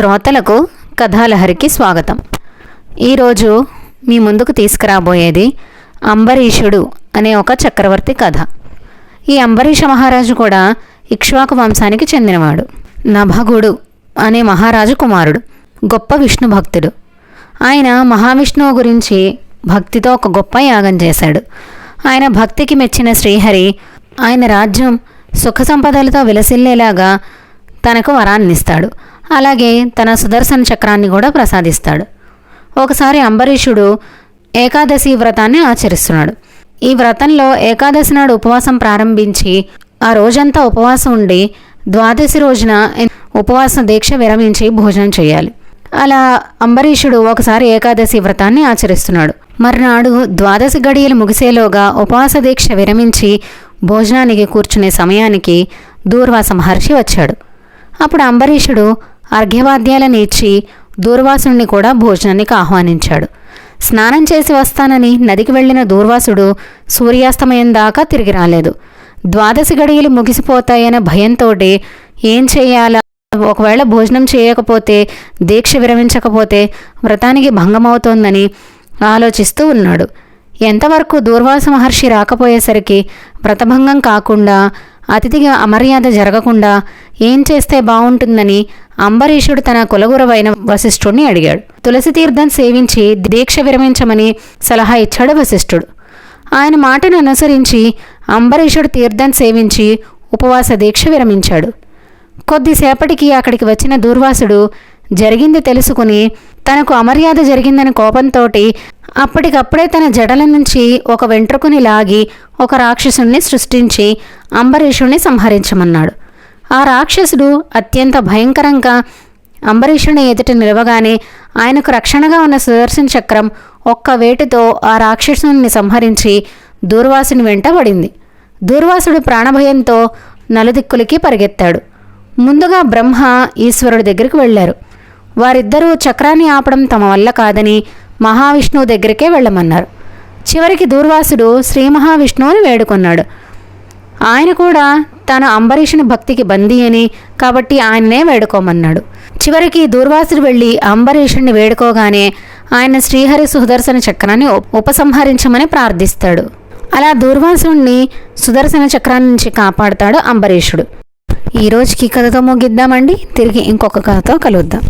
శ్రోతలకు కథాలహరికి స్వాగతం. ఈరోజు మీ ముందుకు తీసుకురాబోయేది అంబరీషుడు అనే ఒక చక్రవర్తి కథ. ఈ అంబరీష మహారాజు కూడా ఇక్ష్వాకు వంశానికి చెందినవాడు. నభగుడు అనే మహారాజు కుమారుడు. గొప్ప విష్ణు భక్తుడు. ఆయన మహావిష్ణువు గురించి భక్తితో ఒక గొప్ప యాగం చేశాడు. ఆయన భక్తికి మెచ్చిన శ్రీహరి ఆయన రాజ్యం సుఖ సంపదలతో విలసిల్లేలాగా తనకు వరాన్నిస్తాడు. అలాగే తన సుదర్శన చక్రాన్ని కూడా ప్రసాదిస్తాడు. ఒకసారి అంబరీషుడు ఏకాదశి వ్రతాన్ని ఆచరిస్తున్నాడు. ఈ వ్రతంలో ఏకాదశి నాడు ఉపవాసం ప్రారంభించి ఆ రోజంతా ఉపవాసం ఉండి ద్వాదశి రోజున ఉపవాస దీక్ష విరమించి భోజనం చేయాలి. అలా అంబరీషుడు ఒకసారి ఏకాదశి వ్రతాన్ని ఆచరిస్తున్నాడు. మర్నాడు ద్వాదశి గడియలు ముగిసేలోగా ఉపవాస దీక్ష విరమించి భోజనానికి కూర్చునే సమయానికి దూర్వాస మహర్షి వచ్చాడు. అప్పుడు అంబరీషుడు అర్ఘ్యవాద్యాలను ఇచ్చి దూర్వాసుని కూడా భోజనానికి ఆహ్వానించాడు. స్నానం చేసి వస్తానని నదికి వెళ్ళిన దూర్వాసుడు సూర్యాస్తమయం దాకా తిరిగి రాలేదు. ద్వాదశి గడియలు ముగిసిపోతాయన్న భయంతోటి ఏం చేయాలా? ఒకవేళ భోజనం చేయకపోతే దీక్ష విరమించకపోతే వ్రతానికి భంగమవుతోందని ఆలోచిస్తూ ఉన్నాడు. ఎంతవరకు దూర్వాస మహర్షి రాకపోయేసరికి వ్రతభంగం కాకుండా అతిథిగా అమర్యాద జరగకుండా ఏం చేస్తే బాగుంటుందని అంబరీషుడు తన కులగురవైన వశిష్ఠుడిని అడిగాడు. తులసి తీర్థం సేవించి దీక్ష విరమించమని సలహా ఇచ్చాడు వశిష్ఠుడు. ఆయన మాటను అనుసరించి అంబరీషుడు తీర్థం సేవించి ఉపవాస దీక్ష విరమించాడు. కొద్దిసేపటికి అక్కడికి వచ్చిన దూర్వాసుడు జరిగింది తెలుసుకుని తనకు అమర్యాద జరిగిందని కోపంతోటి అప్పటికప్పుడే తన జడల నుంచి ఒక వెంట్రుకుని లాగి ఒక రాక్షసుణ్ణి సృష్టించి అంబరీషుణ్ణి సంహరించమన్నాడు. ఆ రాక్షసుడు అత్యంత భయంకరంగా అంబరీషుని ఎదుట నిలవగానే ఆయనకు రక్షణగా ఉన్న సుదర్శన చక్రం ఒక్క వేటుతో ఆ రాక్షసుని సంహరించి దూర్వాసుని వెంట పడింది. దూర్వాసుడు ప్రాణభయంతో నలుదిక్కులకి పరిగెత్తాడు. ముందుగా బ్రహ్మ ఈశ్వరుడి దగ్గరికి వెళ్ళారు. వారిద్దరూ చక్రాన్ని ఆపడం తమ వల్ల కాదని మహావిష్ణువు దగ్గరికే వెళ్ళమన్నారు. చివరికి దూర్వాసుడు శ్రీ మహావిష్ణువుని వేడుకొన్నాడు. ఆయన కూడా తన అంబరీషుని భక్తికి బందీ అని కాబట్టి ఆయననే వేడుకోమన్నాడు. చివరికి దూర్వాసుడు వెళ్ళి అంబరీషుణ్ణి వేడుకోగానే ఆయన శ్రీహరి సుదర్శన చక్రాన్ని ఉపసంహరించమని ప్రార్థిస్తాడు. అలా దూర్వాసుణ్ణి సుదర్శన చక్రాన్ని నుంచి కాపాడుతాడు అంబరీషుడు. ఈ రోజుకి కథతో ముగిద్దామండి. తిరిగి ఇంకొక కథతో కలుద్దాం.